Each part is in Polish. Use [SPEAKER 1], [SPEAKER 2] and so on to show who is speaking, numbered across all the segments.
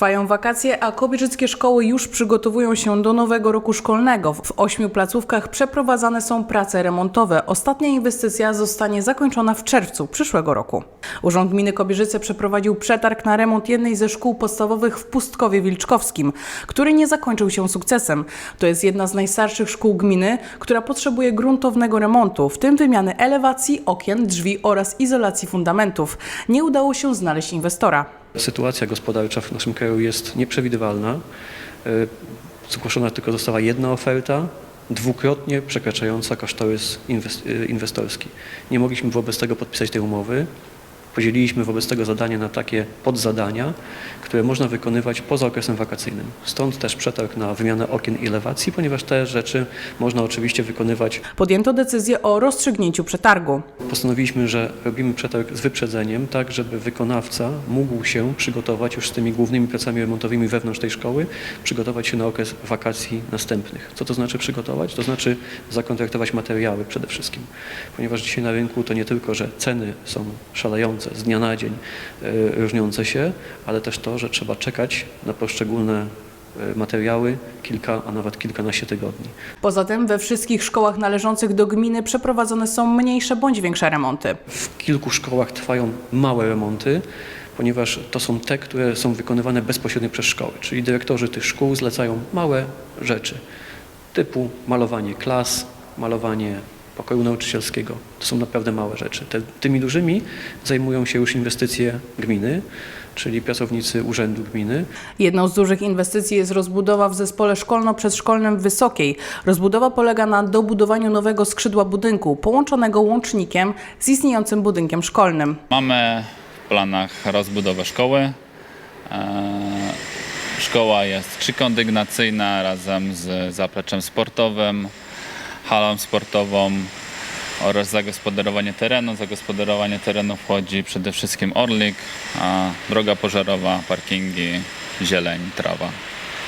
[SPEAKER 1] Trwają wakacje, a kobierzyckie szkoły już przygotowują się do nowego roku szkolnego. W ośmiu placówkach przeprowadzane są prace remontowe. Ostatnia inwestycja zostanie zakończona w czerwcu przyszłego roku. Urząd Gminy Kobierzyce przeprowadził przetarg na remont jednej ze szkół podstawowych w Pustkowie Wilczkowskim, który nie zakończył się sukcesem. To jest jedna z najstarszych szkół gminy, która potrzebuje gruntownego remontu, w tym wymiany elewacji, okien, drzwi oraz izolacji fundamentów. Nie udało się znaleźć inwestora.
[SPEAKER 2] Sytuacja gospodarcza w naszym kraju jest nieprzewidywalna. Y, Zgłoszona tylko została jedna oferta, dwukrotnie przekraczająca kosztorys y, inwestorski. Nie mogliśmy wobec tego podpisać tej umowy. Podzieliliśmy wobec tego zadania na takie podzadania, które można wykonywać poza okresem wakacyjnym. Stąd też przetarg na wymianę okien i elewacji, ponieważ te rzeczy można oczywiście wykonywać
[SPEAKER 1] Podjęto decyzję o rozstrzygnięciu przetargu.
[SPEAKER 2] Postanowiliśmy, że robimy przetarg z wyprzedzeniem, tak żeby wykonawca mógł się przygotować już z tymi głównymi pracami remontowymi wewnątrz tej szkoły, przygotować się na okres wakacji następnych. Co to znaczy przygotować? To znaczy zakontraktować materiały przede wszystkim, ponieważ dzisiaj na rynku to nie tylko, że ceny są szalejące z dnia na dzień, y, różniące się, ale też to, że trzeba czekać na poszczególne y, materiały kilka, a nawet kilkanaście tygodni.
[SPEAKER 1] Poza tym we wszystkich szkołach należących do gminy przeprowadzone są mniejsze bądź większe remonty.
[SPEAKER 2] W kilku szkołach trwają małe remonty, ponieważ to są te, które są wykonywane bezpośrednio przez szkoły, czyli dyrektorzy tych szkół zlecają małe rzeczy, typu malowanie klas, malowanie pokoju nauczycielskiego. To są naprawdę małe rzeczy. Te, tymi dużymi zajmują się już inwestycje gminy, czyli pracownicy urzędu gminy.
[SPEAKER 1] Jedną z dużych inwestycji jest rozbudowa w zespole szkolno-przedszkolnym Wysokiej. Rozbudowa polega na dobudowaniu nowego skrzydła budynku, połączonego łącznikiem z istniejącym budynkiem szkolnym.
[SPEAKER 3] Mamy w planach rozbudowę szkoły. Eee, Szkoła jest trzykondygnacyjna razem z zapleczem sportowym, halą sportową oraz zagospodarowanie terenu. Zagospodarowanie terenu wchodzi przede wszystkim orlik, a droga pożarowa, parkingi, zieleń, trawa.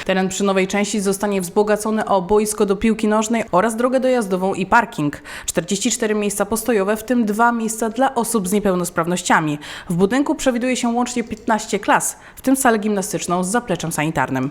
[SPEAKER 1] Teren przy nowej części zostanie wzbogacony o boisko do piłki nożnej oraz drogę dojazdową i parking. 44 miejsca postojowe, w tym dwa miejsca dla osób z niepełnosprawnościami. W budynku przewiduje się łącznie 15 klas, w tym salę gimnastyczną z zapleczem sanitarnym.